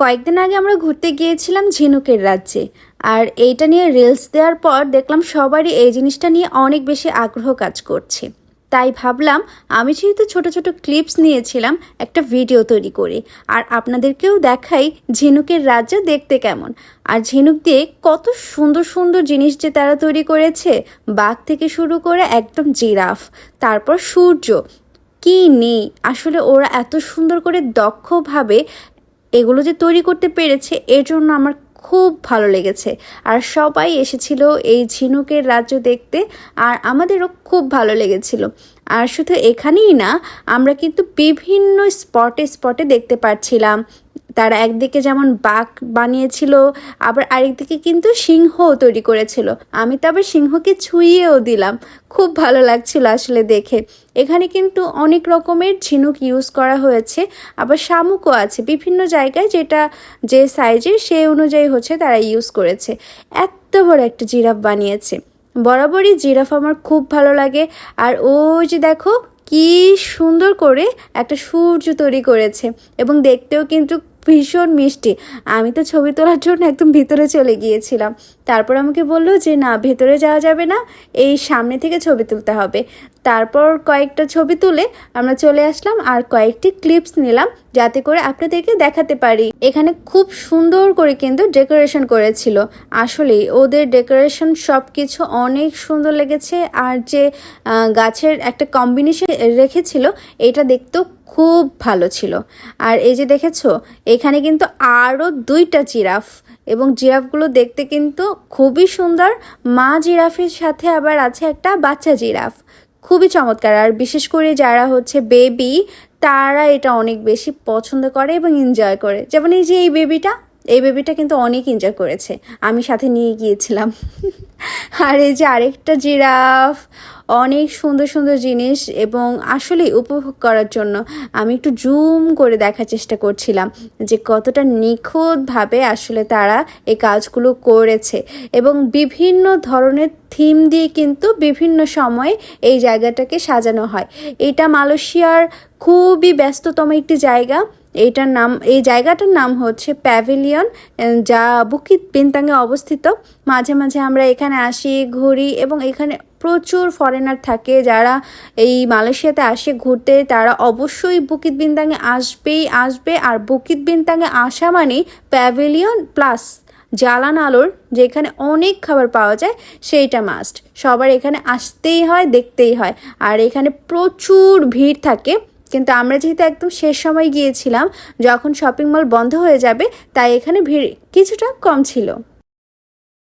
কয়েকদিন আগে আমরা ঘুরতে গিয়েছিলাম ঝিনুকের রাজ্যে। আর এইটা নিয়ে রিলস দেওয়ার পর দেখলাম সবারই এই জিনিসটা নিয়ে অনেক বেশি আগ্রহ কাজ করছে। তাই ভাবলাম, আমি যেহেতু ছোট ছোট ক্লিপস নিয়েছিলাম, একটা ভিডিও তৈরি করে। আর আপনাদেরকেও দেখাই ঝিনুকের রাজ্য দেখতে কেমন। আর ঝিনুক দিয়ে কত সুন্দর সুন্দর জিনিস যে তারা তৈরি করেছে, বাঘ থেকে শুরু করে একদম জিরাফ, তারপর সূর্য, কি নেই? আসলে ওরা এত সুন্দর করে দক্ষভাবে এগুলো যে তৈরি করতে পেরেছে, এর জন্য আমার খুব ভালো লেগেছে। আর সবাই এসেছিল এই ঝিনুকের রাজ্য দেখতে, আর আমাদেরও খুব ভালো লেগেছিল। আর শুধু এখানেই না, আমরা কিন্তু বিভিন্ন স্পটে স্পটে দেখতে পাচ্ছিলাম তারা একদিকে যেমন বাঘ বানিয়েছিল, আবার আরেকদিকে কিন্তু সিংহ তৈরি করেছিল। আমি তো আবার সিংহকে ছুঁয়েও দিলাম। খুব ভালো লাগছিল আসলে দেখে। এখানে কিন্তু অনেক রকমের ঝিনুক ইউজ করা হয়েছে, আবার শামুকও আছে। বিভিন্ন জায়গায় যেটা যে সাইজের সেই অনুযায়ী হচ্ছে তারা ইউজ করেছে। এত বড় একটা জিরাফ বানিয়েছে। বরাবরই জিরাফ আমার খুব ভালো লাগে। আর ওই যে দেখো, কি সুন্দর করে একটা সূর্য তৈরি করেছে। এবং দেখতেও কিন্তু ভীষণ মিষ্টি। আমি তো ছবি তোলার জন্য একদম ভিতরে চলে গিয়েছিলাম। তারপর আমাকে বলল যে, না, ভেতরে যাওয়া যাবে না, এই সামনে থেকে ছবি তুলতে হবে। তারপর কয়েকটা ছবি তুলে আমরা চলে আসলাম আর কয়েকটি ক্লিপস নিলাম যাতে করে আপনাদেরকে দেখাতে পারি। এখানে খুব সুন্দর করে কিন্তু ডেকোরেশন করেছিল। আসলেই ওদের ডেকোরেশন সব কিছু অনেক সুন্দর লেগেছে। আর যে গাছের একটা কম্বিনেশন রেখেছিল, এটা দেখতেও খুব ভালো ছিল। আর এই যে দেখেছ, এখানে কিন্তু আরও দুইটা জিরাফ এবং জিরাফগুলো দেখতে কিন্তু খুবই সুন্দর। মা জিরাফের সাথে আবার আছে একটা বাচ্চা জিরাফ। খুবই চমৎকার। আর বিশেষ করে যারা হচ্ছে বেবি, তারা এটা অনেক বেশি পছন্দ করে এবং এনজয় করে। যেমন এই যে এই বেবিটা এই বেবিটা কিন্তু অনেক এনজয় করেছে। আমি সাথে নিয়ে গিয়েছিলাম। আর এই যে আরেকটা জিরাফ, অনেক সুন্দর সুন্দর জিনিস এবং আসলে উপভোগ করার জন্য আমি একটু জুম করে দেখার চেষ্টা করছিলাম যে কতটা নিখুঁতভাবে আসলে তারা এই কাজগুলো করেছে এবং বিভিন্ন ধরনের থিম দিয়ে কিন্তু বিভিন্ন সময়ে এই জায়গাটাকে সাজানো হয়। এটা মালয়েশিয়ার খুবই ব্যস্ততম একটি জায়গা। এইটার নাম, এই জায়গাটার নাম হচ্ছে প্যাভিলিয়ন যা বুকিত বিনতাঙ্গে অবস্থিত। মাঝে মাঝে আমরা এখানে আসি, ঘুরি এবং এখানে প্রচুর ফরেনার থাকে যারা এই মালয়েশিয়াতে আসে ঘুরতে। তারা অবশ্যই বুকিত বিনতাঙ্গে আসবেই, আসবে। আর বুকিত বিনতাঙ্গে আসা মানেই প্যাভিলিয়ন প্লাস জ্বালান আলোর যেখানে অনেক খাবার পাওয়া যায়, সেইটা মাস্ট সবার এখানে আসতেই হয়, দেখতেই হয়। আর এখানে প্রচুর ভিড় থাকে। কিন্তু আমরা যেহেতু একদম শেষ সময় গিয়েছিলাম, যখন শপিং মল বন্ধ হয়ে যাবে, তাই এখানে ভিড় কিছুটা কম ছিল।